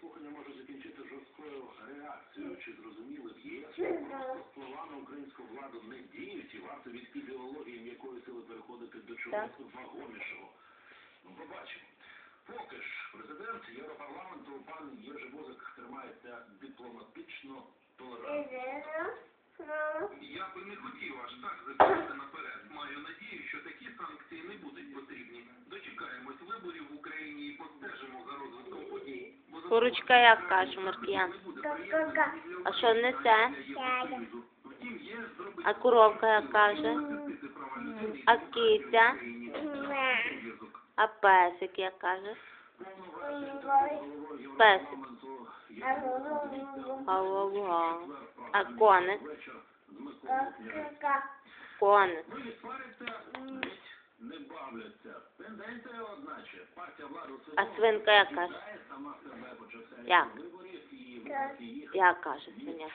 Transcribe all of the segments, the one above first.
слухання може закінчити жорсткою реакцією. Чи зрозуміли в ЄС, слова на українську владу не діють і варто від ідеології м'якої сили переходити до чогось вагомішого? Ну, побачимо. Поки ж президент Європарламенту пан Єжи Бузик тримається дипломатично толерантно. Я би не хотів аж так забігати наперед. Маю надію, що такі санкції не будуть потрібні. Дочекаємось виборів в Україні і постежимо за розвитком подій. Бо за Курочка як каже Маркіян. не А що є зробити А коровка як каже? А киця? А песик як каже? Песик. Ага. А коник? Коник. Не бавляться. Тенденція одначе. Партія влади у А свинка як каже? Сама себе почався Як? виборів і їх Як каже свиня?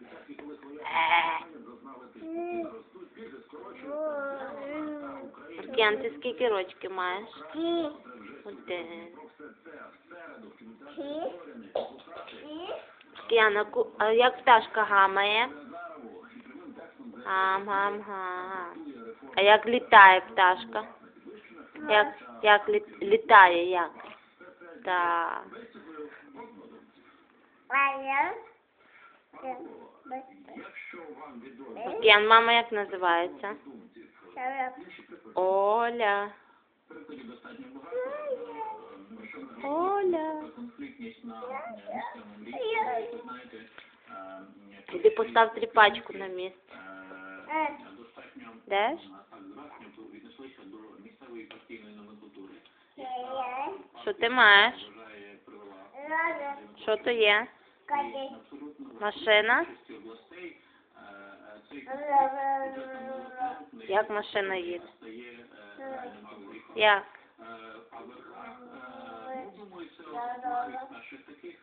десятки коли Е. зазнали тиску. Ростуть, пільги скорочуються. Маркіян, ти скільки рочки маєш? Один. Маркіян, а ку- а як пташка гамає? Прямим текстом Гам-гам-гам. А як літає пташка? Як, як лі- літає, як? Так. Маркіян, мама як називається? Оля. Оля. Іди постав тріпачку на місце. Де? Е, віднеслися до місцевої партійної номенклатури, Що ти маєш? Що то є? Машина? е, е, Як машина їде? е. Як? А верхах, думаю, це одна із перших таких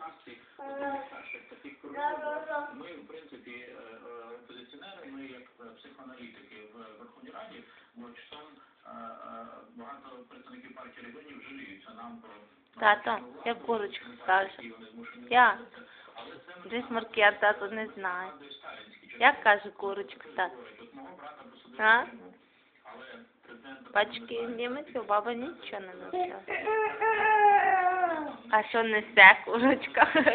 акцій, таких. Ми, в принципі, е, е, ми як е, психоаналітики в Верховній Раді, бо часом багато представників партії регіонів жаліються нам про змушені Як? робити. Але це Десь Маркіян тато не тато? От мого брата посадили А? Але президент баба нічого не навчила. А що несе курочка?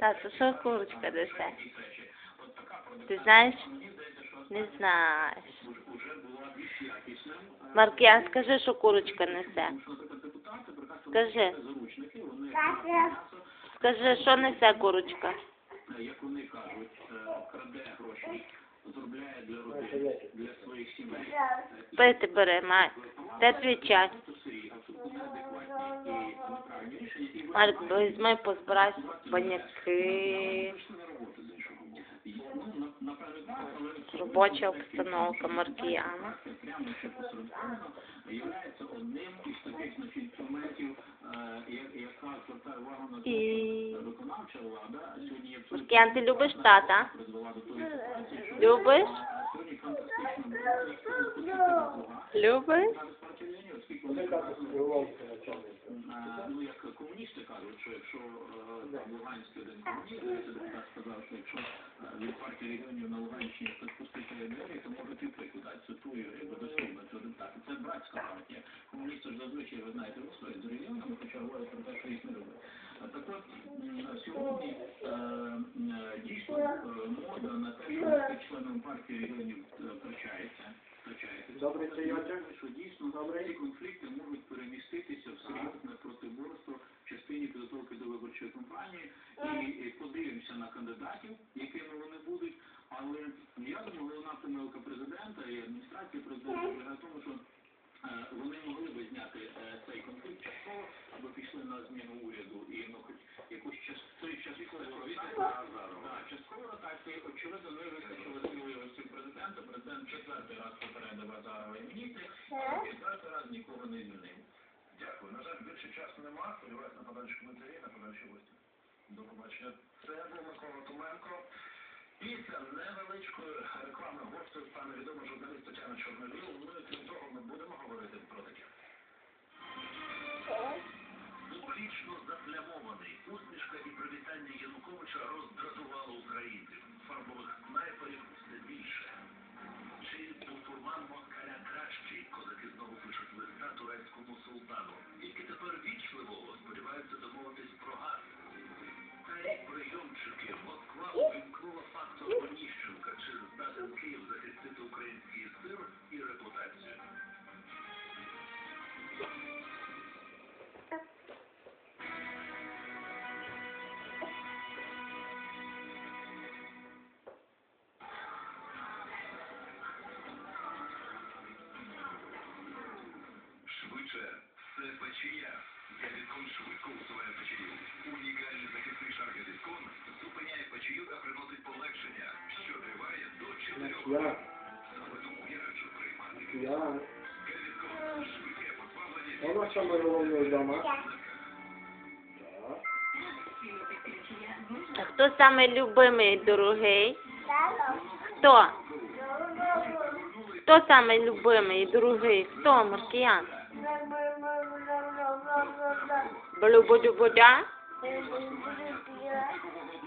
Тато, що курочка несе? Ти знаєш? Не знаєш. Маркіян, скажи, що курочка несе. Скажи. Скажи, що несе курочка? як вони кажуть, е, краде гроші, заробляє для родин, для своїх сімей. Пити бери, мать. Де твій час? Марк, візьми, позбирай баняки. Робоча обстановка Маркіяна. І... Маркіян, ти любиш тата? Любиш? Ну, як комуністи кажуть, що якщо там сказав, що якщо від партії на Луганщині то можуть і прикладати. Цитую, якби. Це братська партія. Комуністи ж зазвичай, ви знаєте, голосують з регіонами, хоча говорять що їх не люблять. Так от, сьогодні дійсно е, мода на те, що членом партії регіонів е, втрачається. втрачається. Добрий прийомчик. що дійсно ці конфлікти можуть переміститися в серйозне протиборство в частині підготовки до виборчої кампанії. І, подивимося на кандидатів, якими вони будуть. Але я думаю, головна помилка президента і адміністрації президента в тому, що е, вони могли би зняти е, цей конфлікт частково, аби пішли на зміну уряду. І ну хоч якусь час той частково частково ротації, очевидно, не вистачило сміливості президента. Президент четвертий раз попередив Азарова і раз нікого не змінив. Дякую. На жаль, більше часу нема. Сподіваюся на подальші коментарі, на подальші гості. До побачення. Це був Микола Томенко. Після невеличкої реклами гостю стане відомо журналіст Тетяна Чорновіл. Ну і крім того, ми будемо говорити про таке. Вічно заплямований. Усмішка і привітання Януковича роздратували султану, які тепер вічливо сподіваються домовитись Усуває печію. Унікальний захисний шар Гавіткон зупиняє печію та приносить полегшення, що триває до 4 Я, Саме тому я раджу приймати я. Швидке позбавлення Вона саме головне вдома. А хто самий любимий дорогий? Хто? Хто самий любимий і другий? Хто, Маркіян? Belu buju buja.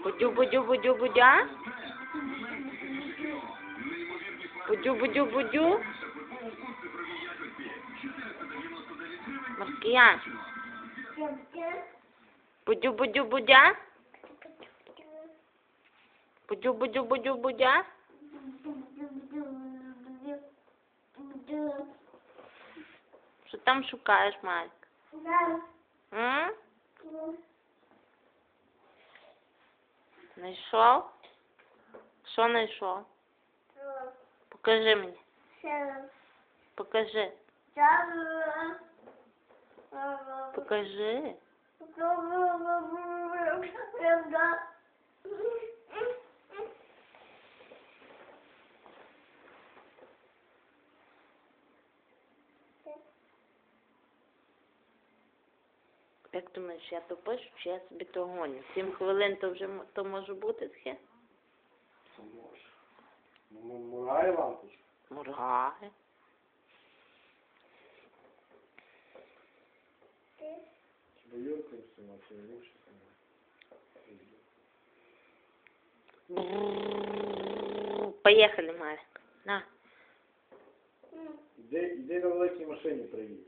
Buju buju buju buja. Buju buju buju. Makian. Buju buju buja. Buju buju buju buja. Что там шукаешь, Майк? М? Знайшов? Що знайшов? Покажи. Покажи. Покажи. Як думаєш, я то пишу, чи я собі то гоню? Сім хвилин то вже м- то може бути схи? Це може. Ну, ну, морає лампочку. Моргає. Хіба Юрка чи Ілюша сама? Поїхали, Марик. На. Іди, іди на великій машині приїдь.